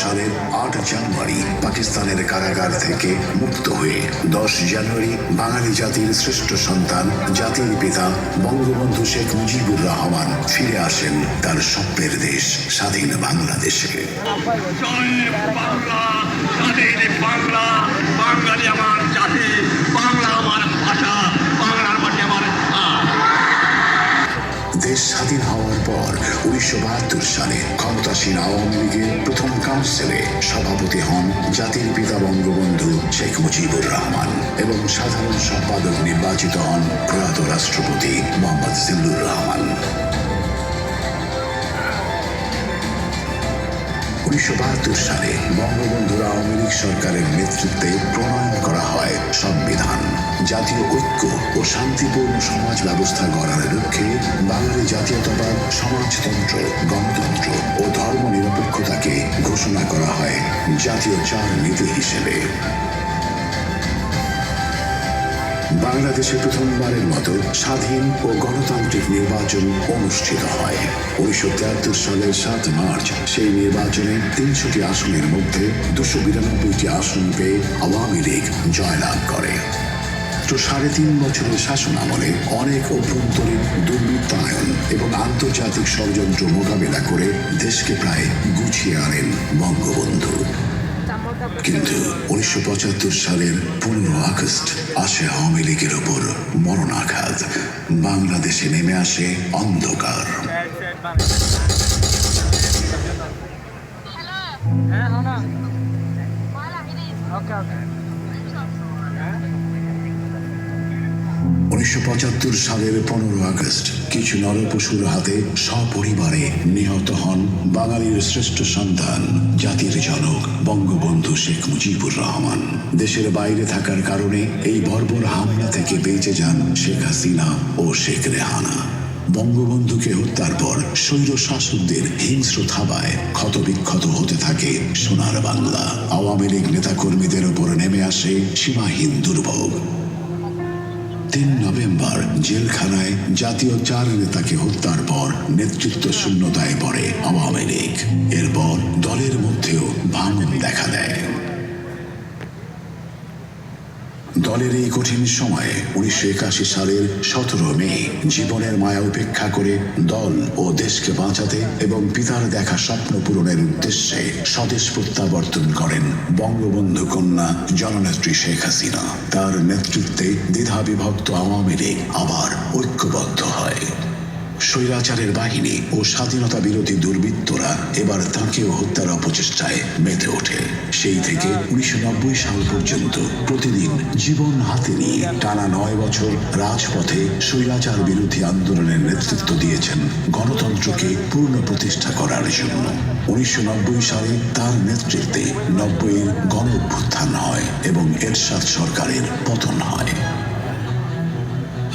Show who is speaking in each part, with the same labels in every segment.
Speaker 1: সালের আট জানুয়ারি পাকিস্তানের কারাগার থেকে মুক্ত হয়ে দশ জানুয়ারি বাঙালি জাতির শ্রেষ্ঠ সন্তান, জাতির পিতা বঙ্গবন্ধু শেখ মুজিবুর রহমান ফিরে আসেন তার স্বপ্নের দেশ, স্বাধীন বাংলাদেশে।
Speaker 2: বাংলা বাঙালি আমার জাতি বাংলা আমার ভাষা বাংলার মাটি আমার হাত
Speaker 1: দেশ স্বাধীন হওয়ার পর উনিশশো বাহাত্তর সালে ক্ষমতাসীন আওয়ামী লীগের প্রথম কাউন্সিলে সভাপতি হন জাতির পিতা বঙ্গবন্ধু শেখ মুজিবুর রহমান এবং সাধারণ সম্পাদক নির্বাচিত হন প্রয়াত রাষ্ট্রপতি মোহাম্মদ জিল্লুর রহমান। উনিশশো বাহাত্তর সালে বঙ্গবন্ধুর আওয়ামী লীগ সরকারের নেতৃত্বে প্রণয়ন করা হয় সংবিধান। জাতীয় ঐক্য ও শান্তিপূর্ণ সমাজ ব্যবস্থা গড়ার লক্ষ্যে বাঙালি জাতীয়তাবাদ, সমাজতন্ত্র, গণতন্ত্র ও ধর্ম নিরপেক্ষতাকে ঘোষণা করা হয় জাতীয় চার নীতি হিসেবে। বাংলাদেশে প্রথমবারের মতো স্বাধীন ও গণতান্ত্রিক নির্বাচন অনুষ্ঠিত হয়। উনিশশো তিয়াত্তর সালের সাত মার্চ সেই নির্বাচনে তিনশোটি আসনের মধ্যে দুশো বিরানব্বইটি আসন পেয়ে আওয়ামী লীগ জয়লাভ করে। সাড়ে তিন বছরের শাসন আমলে অনেক অভ্যন্তরীণ দুর্বৃত্তায়ন এবং আন্তর্জাতিক ষড়যন্ত্র মোকাবেলা করে দেশকে প্রায় গুছিয়ে আনেন বঙ্গবন্ধু। কিন্তু উনিশশো পঁচাত্তর সালের পনেরো আগস্ট আসে আওয়ামী লীগের ওপর মরণাঘাত। বাংলাদেশে নেমে আসে অন্ধকার।
Speaker 3: হ্যাঁ না
Speaker 1: উনিশশো পঁচাত্তর সালের পনেরো আগস্ট কিছু নরপশুর হাতে সপরিবারে নিহত হন বাঙালির শ্রেষ্ঠ সন্তান, জাতির জনক বঙ্গবন্ধু শেখ মুজিবুর রহমান। দেশের বাইরে থাকার কারণে এই বর্বর হামলা থেকে বেঁচে যান শেখ হাসিনা ও শেখ রেহানা। বঙ্গবন্ধুকে হত্যার পর স্বৈর শাসকদের হিংস্র থাবায় ক্ষতবিক্ষত হতে থাকে সোনার বাংলা। আওয়ামী লীগ নেতাকর্মীদের উপর নেমে আসে সীমাহীন দুর্ভোগ। তিন নভেম্বর জেলখানায় জাতীয় চার নেতাকে হত্যার পর নেতৃত্ব শূন্যতায় পড়ে আওয়ামী লীগ। এরপর দলের মধ্যেও ভাঙন দেখা দেয়। দলের এই কঠিন সময়ে উনিশশো একাশি সালের সতেরো মে জীবনের মায়া উপেক্ষা করে দল ও দেশকে বাঁচাতে এবং পিতার দেখা স্বপ্ন পূরণের উদ্দেশ্যে স্বদেশ প্রত্যাবর্তন করেন বঙ্গবন্ধু কন্যা জননেত্রী শেখ হাসিনা। তার নেতৃত্বে দ্বিধা বিভক্ত আওয়ামী লীগ আবার ঐক্যবদ্ধ হয়। স্বৈরাচারের বাহিনী ও স্বাধীনতা বিরোধী দুর্বৃত্তরা এবার তাঁকেও হত্যার অপচেষ্টায় মেতে ওঠে। সেই থেকে উনিশশো নব্বই সাল পর্যন্ত প্রতিদিন জীবন হাতে নিয়ে টানা নয় বছর রাজপথে স্বৈরাচার বিরোধী আন্দোলনের নেতৃত্ব দিয়েছেন গণতন্ত্রকে পূর্ণ প্রতিষ্ঠা করার জন্য। উনিশশো নব্বই সালে তার নেতৃত্বে নব্বইয়ের গণ অভ্যুত্থান হয় এবং এরশাদ সরকারের পতন হয়।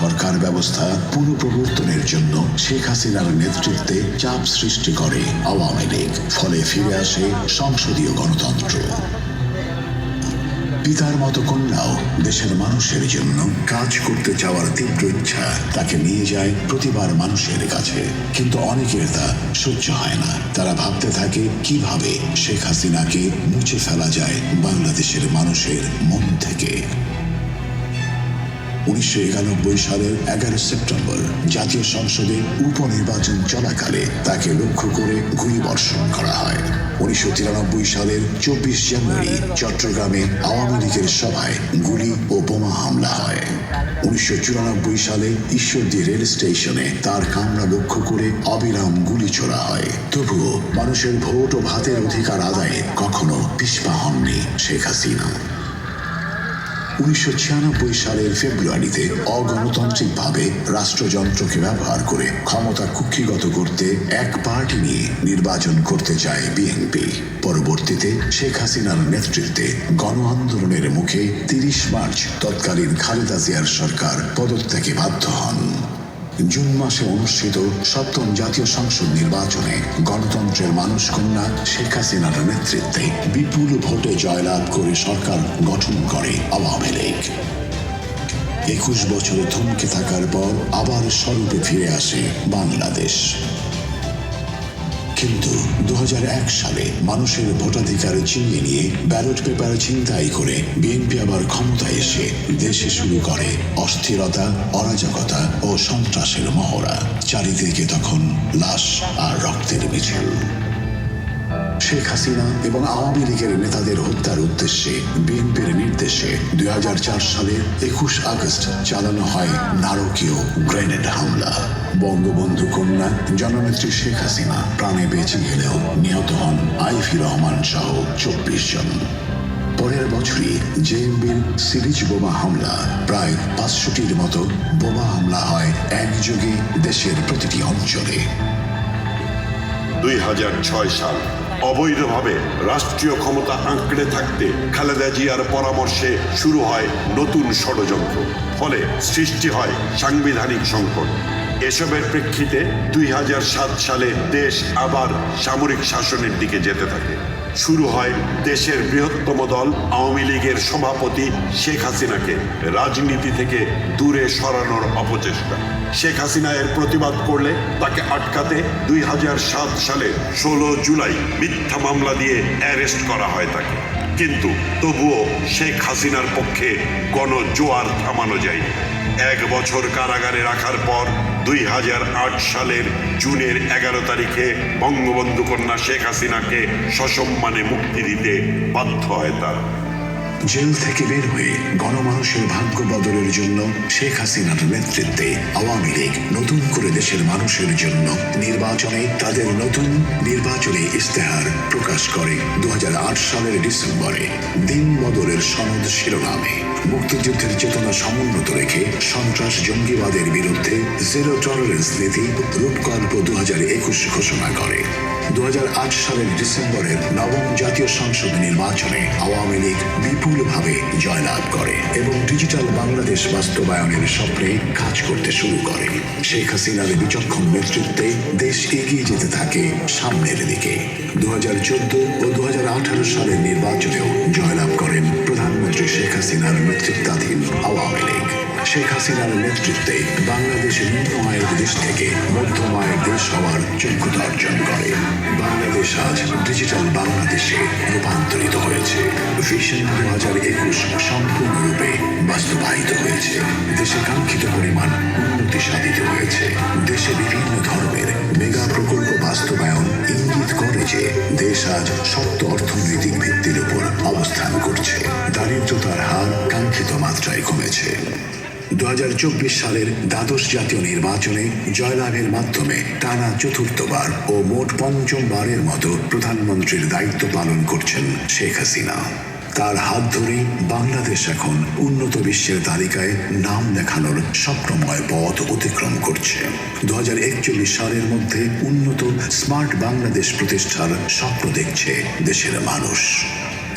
Speaker 1: সরকার ব্যবস্থা পুনঃপ্রবর্তনের জন্য শেখ হাসিনার নেতৃত্বে চাপ সৃষ্টি করে আওয়ামী লীগ। ফলে ফিরে আসে সংসদীয় গণতন্ত্র। পিতার মতো কন্যাও দেশের মানুষের জন্য কাজ করতে চাওয়ার তীব্র ইচ্ছা তাকে নিয়ে যায় প্রতিবার মানুষের কাছে। কিন্তু অনেকের তা সহ্য হয় না। তারা ভাবতে থাকে, কীভাবে শেখ হাসিনাকে মুছে ফেলা যায় বাংলাদেশের মানুষের মন থেকে? উনিশশো একানব্বই সালের এগারো সেপ্টেম্বর জাতীয় সংসদে উপনির্বাচন চলাকালে তাকে লক্ষ্য করে গুলিবর্ষণ করা হয়। উনিশশো তিরানব্বই সালের চব্বিশ জানুয়ারি চট্টগ্রামে আওয়ামী লীগের সভায় গুলি ও বোমা হামলা হয়। উনিশশো চুরানব্বই সালে ঈশ্বরদী রেল স্টেশনে তার কামরা লক্ষ্য করে অবিরাম গুলি ছোড়া হয়। তবুও মানুষের ভোট ও ভাতের অধিকার আদায়ে কখনো পিছপা হননি শেখ হাসিনা। উনিশশো ছিয়ানব্বই সালের ফেব্রুয়ারিতে অগণতান্ত্রিকভাবে রাষ্ট্রযন্ত্রকে ব্যবহার করে ক্ষমতা কুক্ষিগত করতে এক পার্টি নিয়ে নির্বাচন করতে চায় বিএনপি। পরবর্তীতে শেখ হাসিনার নেতৃত্বে গণ আন্দোলনের মুখে তিরিশ মার্চ তৎকালীন খালেদা জিয়ার সরকার পদত্যাগে বাধ্য হন। জুন মাসে অনুষ্ঠিত সপ্তম জাতীয় সংসদ নির্বাচনে গণতন্ত্রের মানুষ কন্যা শেখ হাসিনার নেতৃত্বে বিপুল ভোটে জয়লাভ করে সরকার গঠন করে আওয়ামী লীগ। একুশ বছরে থমকে থাকার পর আবার স্বরূপে ফিরে আসে বাংলাদেশ। কিন্তু দু হাজার এক সালে মানুষের ভোটাধিকার ছিনিয়ে নিয়ে ব্যালট পেপার ছিনতাই করে বিএনপি আবার ক্ষমতায় এসে দেশে শুরু করে অস্থিরতা, অরাজকতা ও সন্ত্রাসের মহড়া। চারিদিকে তখন লাশ আর রক্তের মিছিল। শেখ হাসিনা এবং আওয়ামী লীগের নেতাদের হত্যার উদ্দেশ্যে বিএনপির নির্দেশে দুই হাজার চার সালের একুশ আগস্ট চালানো হয় নারকীয় গ্রেনেড হামলা। বঙ্গবন্ধু কন্যা, জননেত্রী শেখ হাসিনা প্রাণে বেঁচে গেলেও নিহত হন আইফি রহমান সহ চব্বিশ জন। পরের বছরই জেএমবির সিরিজ বোমা হামলা। প্রায় পাঁচশোটির মতো বোমা হামলা হয় একযোগে দেশের প্রতিটি অঞ্চলে।
Speaker 3: দুই হাজার ছয় সাল, অবৈধভাবে রাষ্ট্রীয় ক্ষমতা আঁকড়ে থাকতে খালেদা জিয়ার পরামর্শে শুরু হয় নতুন ষড়যন্ত্র। ফলে সৃষ্টি হয় সাংবিধানিক সংকট। এসবের প্রেক্ষিতে দুই হাজার সাত সালে দেশ আবার সামরিক শাসনের দিকে যেতে থাকে। শুরু হয় দেশের বৃহত্তম দল আওয়ামী লীগের সভাপতি শেখ হাসিনাকে। রাজনীতি থেকে দূরে সরানোর অপচেষ্টা। শেখ হাসিনা এর প্রতিবাদ করলে তাকে আটকাতে দুই হাজার সাত সালে ষোলো জুলাই মিথ্যা মামলা দিয়ে অ্যারেস্ট করা হয় তাকে। কিন্তু তবুও শেখ হাসিনার পক্ষে গণজোয়ার থামানো যায়নি। এক বছর কারাগারে রাখার পর দুই হাজার আট সালের জুনের এগারো তারিখে বঙ্গবন্ধু কন্যা শেখ হাসিনাকে সসম্মানে মুক্তি দিতে বাধ্য হয় তারা।
Speaker 1: জেল থেকে বের হয়ে গণমানুষের ভাগ্য বদলের জন্য শেখ হাসিনার নেতৃত্বে আওয়ামী লীগ নতুন করে দেশের মানুষের জন্য নির্বাচনে তাদের নতুন নির্বাচনী ইস্তেহার প্রকাশ করে দু সালের ডিসেম্বরে। দিন বদলের সনদ শিরোনামে। মুক্তিযুদ্ধের চেতনা সমুন্নত রেখে সন্ত্রাস জঙ্গিবাদের বিরুদ্ধে জিরো টলারেন্স নীতি রূপকল্প দু একুশ ঘোষণা করে। দু হাজার আট সালের ডিসেম্বরের নবম জাতীয় সংসদ নির্বাচনে আওয়ামী লীগ বিপুলভাবে জয়লাভ করে এবং ডিজিটাল বাংলাদেশ বাস্তবায়নের স্বপ্নে কাজ করতে শুরু করে। শেখ হাসিনার বিচক্ষণ নেতৃত্বে দেশ এগিয়ে যেতে থাকে সামনের দিকে। দু হাজার চোদ্দ ও দু হাজার আঠারো সালের নির্বাচনেও জয়লাভ করেন প্রধানমন্ত্রী শেখ হাসিনার নেতৃত্বাধীন আওয়ামী লীগ। শেখ হাসিনার নেতৃত্বে বাংলাদেশ নিম্ন আয়ের দেশ থেকে মধ্যম আয়ের দেশ হওয়ার যোগ্যতা অর্জন করে। বাংলাদেশ আজ ডিজিটাল বাংলাদেশে রূপান্তরিত হয়েছে। ভিশন দু হাজার একুশ সম্পূর্ণরূপে বাস্তবায়িত হয়েছে। দেশে কাঙ্ক্ষিত পরিমাণ উন্নতি সাধিত হয়েছে। দেশে বিভিন্ন ধরনের মেগা প্রকল্প বাস্তবায়ন ইঙ্গিত করে যে দেশ আজ শক্ত অর্থনৈতিক ভিত্তির উপর দু হাজার চব্বিশ সালের দ্বাদশ জাতীয় নির্বাচনে জয়লাভের মাধ্যমে টানা চতুর্থবার ও মোট পঞ্চমবারের মতো প্রধানমন্ত্রীর দায়িত্ব পালন করছেন শেখ হাসিনা। তার হাত ধরেই বাংলাদেশ এখন উন্নত বিশ্বের তালিকায় নাম লেখানোর স্বপ্নময় পথ অতিক্রম করছে। দু হাজার একচল্লিশ সালের মধ্যে উন্নত স্মার্ট বাংলাদেশ প্রতিষ্ঠার স্বপ্ন দেখছে দেশের মানুষ।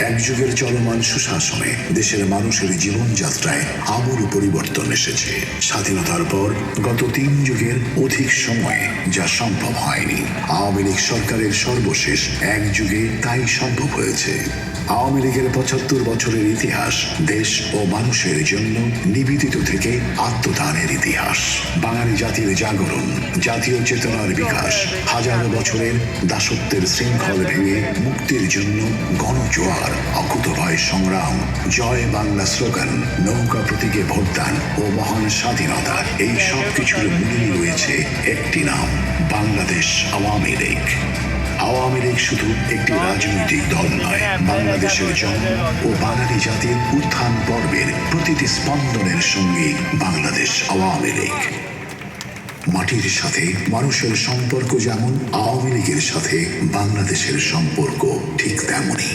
Speaker 1: এক যুগের চলমান সুশাসনে দেশের মানুষের জীবনযাত্রায় আমূল পরিবর্তন এসেছে। স্বাধীনতার পর গত তিন যুগের অধিক সময়ে যা সম্ভব হয়নি। আওয়ামী লীগ সরকারের সর্বশেষ এক যুগে তাই সম্ভব হয়েছে। আওয়ামী লীগের পঁচাত্তর বছরের ইতিহাস দেশ ও মানুষের জন্য নিবেদিত থেকে আত্মদানের ইতিহাস। বাঙালি জাতির জাগরণ, জাতীয় চেতনার বিকাশ, হাজারো বছরের দাসত্বের শৃঙ্খল ভেঙে মুক্তির জন্য গণজোয়ার অকুতভয় সংগ্রাম, জয় বাংলা স্লোগান, নৌকা প্রতীকে ভোটদান ও মহান স্বাধীনতা, এই সব কিছুর মূলেই রয়েছে একটি নাম, বাংলাদেশ আওয়ামী লীগ। আওয়ামী লীগ শুধু একটি রাজনৈতিক দল নয়, বাংলাদেশের জন্ম ও বাঙালি জাতির উত্থান পর্বের প্রতিটি স্পন্দনের সঙ্গে বাংলাদেশ আওয়ামী লীগ। মাটির সাথে মানুষের সম্পর্ক যেমন আওয়ামী লীগের সাথে বাংলাদেশের সম্পর্ক ঠিক তেমনই।